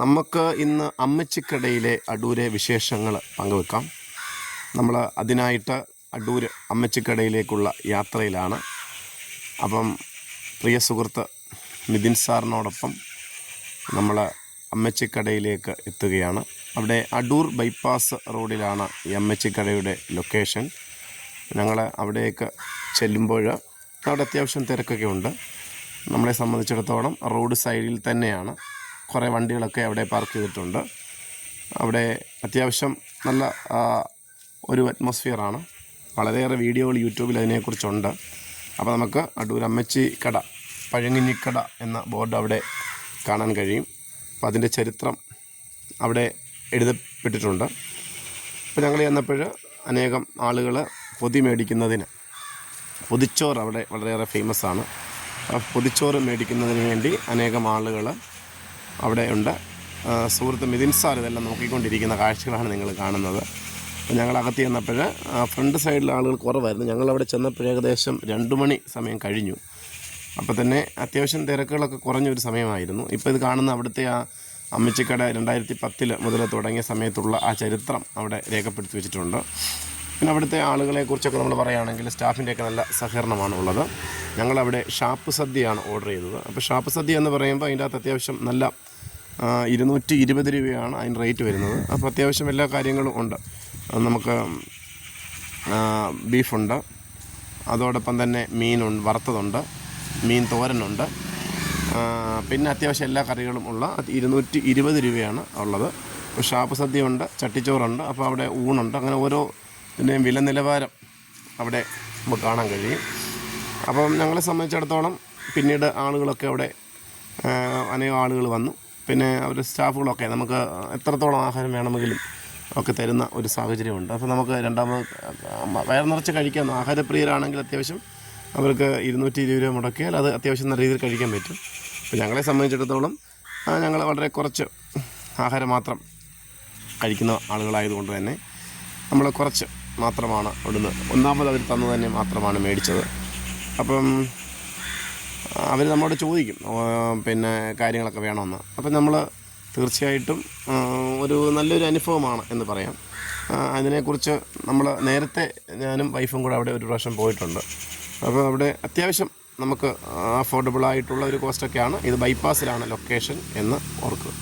നമുക്ക് ഇന്ന് അമ്മച്ചിക്കടയിലെ അടൂരെ വിശേഷങ്ങൾ പങ്കുവെക്കാം. നമ്മൾ അതിനായിട്ട് അടൂർ അമ്മച്ചിക്കടയിലേക്കുള്ള യാത്രയിലാണ്. അപ്പം പ്രിയ സുഹൃത്ത് നിതിൻ സാറിനോടൊപ്പം നമ്മൾ അമ്മച്ചിക്കടയിലേക്ക് എത്തുകയാണ്. അവിടെ അടൂർ ബൈപ്പാസ് റോഡിലാണ് ഈ അമ്മച്ചിക്കടയുടെ ലൊക്കേഷൻ ഞങ്ങൾ അവിടേക്ക് ചെല്ലുമ്പോൾ അവിടെ അത്യാവശ്യം തിരക്കൊക്കെ ഉണ്ട്. നമ്മളെ സംബന്ധിച്ചിടത്തോളം റോഡ് സൈഡിൽ തന്നെയാണ്. കുറേ വണ്ടികളൊക്കെ അവിടെ പാർക്ക് ചെയ്തിട്ടുണ്ട്. അവിടെ അത്യാവശ്യം നല്ല ഒരു അറ്റ്മോസ്ഫിയറാണ് വളരെയേറെ വീഡിയോകൾ യൂട്യൂബിൽ അതിനെക്കുറിച്ചുണ്ട്. അപ്പോൾ നമുക്ക് അടൂർ അമ്മച്ചി കട പഴങ്ങിഞ്ഞിക്കട എന്ന ബോർഡ് അവിടെ കാണാൻ കഴിയും. അപ്പോൾ അതിന്റെ ചരിത്രം അവിടെ എഴുതപ്പെട്ടിട്ടുണ്ട്. അപ്പോൾ ഞങ്ങൾ ചെന്നപ്പോൾ അനേകം ആളുകൾ പൊതി മേടിക്കുന്നതിന് പൊതിച്ചോറ് അവിടെ വളരെയേറെ ഫേമസ് ആണ്. പൊതിച്ചോറ് മേടിക്കുന്നതിന് വേണ്ടി അനേകം ആളുകൾ അവിടെ ഉണ്ട് ആ, സുഹൃത്ത് മിഥിൻ സാർ ഇതെല്ലാം നോക്കിക്കൊണ്ടിരിക്കുന്ന കാഴ്ചകളാണ് നിങ്ങൾ കാണുന്നത്. അപ്പോൾ ഞങ്ങൾ അകത്ത് ചെന്നപ്പോൾ ഫ്രണ്ട് സൈഡിൽ ആളുകൾ കുറവായിരുന്നു. ഞങ്ങളവിടെ ചെന്നപ്പോൾ ഏകദേശം രണ്ട് മണി സമയം കഴിഞ്ഞു. അപ്പോൾ തന്നെ അത്യാവശ്യം തിരക്കുകളൊക്കെ കുറഞ്ഞൊരു സമയമായിരുന്നു. ഇപ്പോൾ ഇത് കാണുന്ന അവിടുത്തെ ആ അമ്മച്ചിക്കട രണ്ടായിരത്തി പത്തിൽ മുതൽ തുടങ്ങിയ സമയത്തുള്ള ആ ചരിത്രം അവിടെ രേഖപ്പെടുത്തി വെച്ചിട്ടുണ്ട്. പിന്നെ അവിടുത്തെ ആളുകളെക്കുറിച്ചൊക്കെ നമ്മൾ പറയുകയാണെങ്കിൽ സ്റ്റാഫിന്റെയൊക്കെ നല്ല സഹകരണമാണ് ഉള്ളത്. ഞങ്ങളവിടെ ഷാപ്പ് സദ്യയാണ് ഓർഡർ ചെയ്തത്. അപ്പോൾ ഷാപ്പ് സദ്യ എന്ന് പറയുമ്പോൾ അതിന്റെ അകത്ത് അത്യാവശ്യം നല്ല ഇരുന്നൂറ്റി ഇരുപത് രൂപയാണ് അതിന് റേറ്റ് വരുന്നത്. അപ്പോൾ അത്യാവശ്യം എല്ലാ കാര്യങ്ങളും ഉണ്ട്. നമുക്ക് ബീഫുണ്ട്. അതോടൊപ്പം തന്നെ മീനുണ്ട് വറുത്തതുണ്ട് മീൻ തോരനുണ്ട്. പിന്നെ അത്യാവശ്യം എല്ലാ കറികളും ഉള്ള ഇരുന്നൂറ്റി ഇരുപത് രൂപയാണ് ഉള്ളത്. ഇപ്പോൾ ഷാപ്പ് സദ്യ ഉണ്ട് ചട്ടിച്ചോറുണ്ട് അപ്പോൾ അവിടെ ഊണുണ്ട്. അങ്ങനെ ഓരോ ഇതിന്റെയും വില നിലവാരം അവിടെ നമുക്ക് കാണാൻ കഴിയും. അപ്പം ഞങ്ങളെ സംബന്ധിച്ചിടത്തോളം പിന്നീട് ആളുകളൊക്കെ അവിടെ അനേകം ആളുകൾ വന്നു. പിന്നെ അവർ സ്റ്റാഫുകളൊക്കെ നമുക്ക് എത്രത്തോളം ആഹാരം വേണമെങ്കിലും ഒക്കെ തരുന്ന ഒരു സാഹചര്യമുണ്ട്. അപ്പോൾ നമുക്ക് രണ്ടാമത് വയർ നിറച്ച് കഴിക്കാം. ആഹാരപ്രിയരാണെങ്കിൽ അത്യാവശ്യം അവർക്ക് ഇരുന്നൂറ്റി ഇരുപത് രൂപ മുടക്കിയാൽ അത് അത്യാവശ്യം നല്ല രീതിയിൽ കഴിക്കാൻ പറ്റും. അപ്പോൾ ഞങ്ങളെ സംബന്ധിച്ചിടത്തോളം ഞങ്ങൾ വളരെ കുറച്ച് ആഹാരം മാത്രം കഴിക്കുന്ന ആളുകളായതുകൊണ്ട് തന്നെ നമ്മൾ കുറച്ച് മാത്രമാണ് അവിടുന്ന് ഒന്നാമത് അവർ തന്നു തന്നെ മാത്രമാണ് മേടിച്ചത്. അപ്പം അവർ നമ്മോട് ചോദിക്കും പിന്നെ കാര്യങ്ങളൊക്കെ വേണമെന്ന് അപ്പം നമ്മൾ തീർച്ചയായിട്ടും ഒരു നല്ലൊരു അനുഭവമാണ് എന്ന് പറയാം. അതിനെക്കുറിച്ച് നമ്മൾ നേരത്തെ ഞാനും വൈഫും കൂടെ അവിടെ ഒരു പ്രാവശ്യം പോയിട്ടുണ്ട്. അപ്പോൾ അവിടെ അത്യാവശ്യം നമുക്ക് അഫോർഡബിൾ ആയിട്ടുള്ള ഒരു കോസ്റ്റൊക്കെയാണ് ഇത് ബൈപ്പാസിലാണ് ലൊക്കേഷൻ എന്ന് ഓർക്കുക.